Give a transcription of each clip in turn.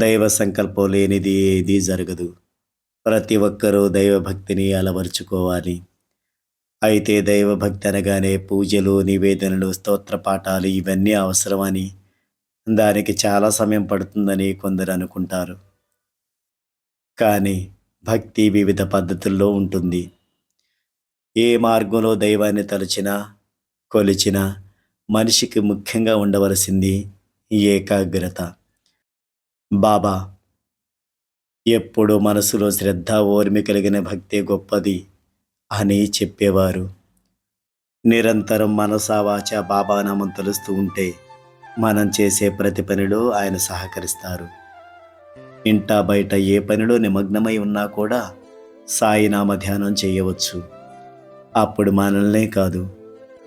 దైవ సంకల్పం లేనిది ఏది జరగదు. ప్రతి ఒక్కరూ దైవభక్తిని అలవరుచుకోవాలి. అయితే దైవభక్తి అనగానే పూజలు నివేదనలు స్తోత్ర పాఠాలు ఇవన్నీ అవసరమని దానికి చాలా సమయం పడుతుందని కొందరు అనుకుంటారు. కానీ భక్తి వివిధ పద్ధతుల్లో ఉంటుంది. ఏ మార్గంలో దైవాన్ని తలచినా కొలిచినా మనిషికి ముఖ్యంగా ఉండవలసింది ఏకాగ్రత. బాబా ఎప్పుడు మనసులో శ్రద్ధ ఓర్మి కలిగిన భక్తి గొప్పది అని చెప్పేవారు. నిరంతరం మనసావాచ బాబా నామం తలుస్తూ ఉంటే మనం చేసే ప్రతి పనిలో ఆయన సహకరిస్తారు. ఇంటా బయట ఏ పనిలో నిమగ్నమై ఉన్నా కూడా సాయినామ ధ్యానం చేయవచ్చు. అప్పుడు మనల్నే కాదు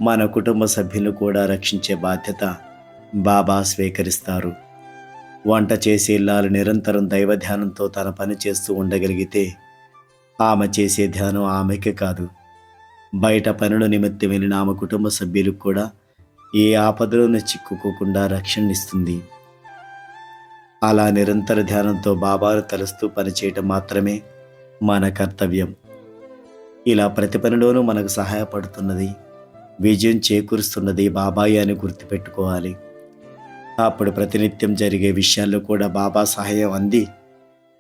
మన కుటుంబ సభ్యులు కూడా రక్షించే బాధ్యత బాబా స్వీకరిస్తారు. వంట చేసే ఇల్లాలు నిరంతరం దైవ ధ్యానంతో తన పని చేస్తూ ఉండగలిగితే ఆమె చేసే ధ్యానం ఆమెకే కాదు. బయట పనుల నిమిత్తం వెళ్ళిన ఆమె కుటుంబ సభ్యులకు కూడా ఏ ఆపదలోనూ చిక్కుకోకుండా రక్షణనిస్తుంది. అలా నిరంతర ధ్యానంతో బాబాను తలుస్తూ పనిచేయటం మాత్రమే మన కర్తవ్యం. ఇలా ప్రతి పనిలోనూ మనకు సహాయపడుతున్నది విజయం చేకూరుస్తున్నది బాబాయి అని గుర్తుపెట్టుకోవాలి. అప్పుడు ప్రతినిత్యం జరిగే విషయాల్లో కూడా బాబా సహాయం అంది.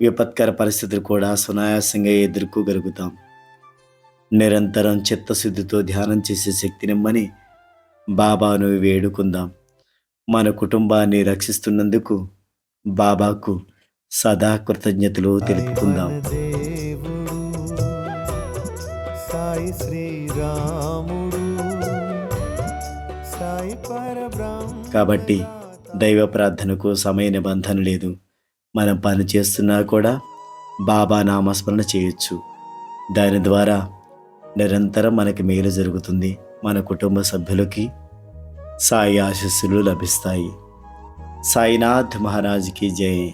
విపత్కర పరిస్థితులు కూడా సునాయాసంగా ఎదుర్కోగలుగుతాం. నిరంతరం చిత్తశుద్ధితో ధ్యానం చేసే శక్తినిమ్మని బాబాను వేడుకుందాం. మన కుటుంబాన్ని రక్షిస్తున్నందుకు బాబాకు సదా కృతజ్ఞతలు తెలుపుకుందాం. సాయి శ్రీరాముడు సాయి పరబ్రహ్మ. కాబట్టి దైవ ప్రార్థనకు సమయ నిబంధన లేదు. మనం పని చేస్తున్నా కూడా బాబా నామస్మరణ చేయొచ్చు. దాని ద్వారా నిరంతరం మనకి మేలు జరుగుతుంది. మన కుటుంబ సభ్యులకి సాయి ఆశస్సులు లభిస్తాయి. సాయినాథ్ మహారాజ్కి జై.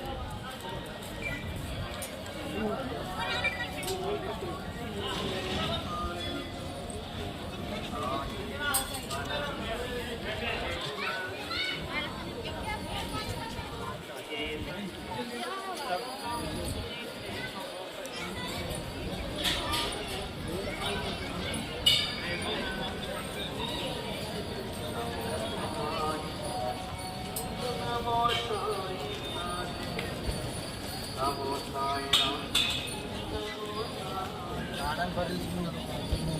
Thank you.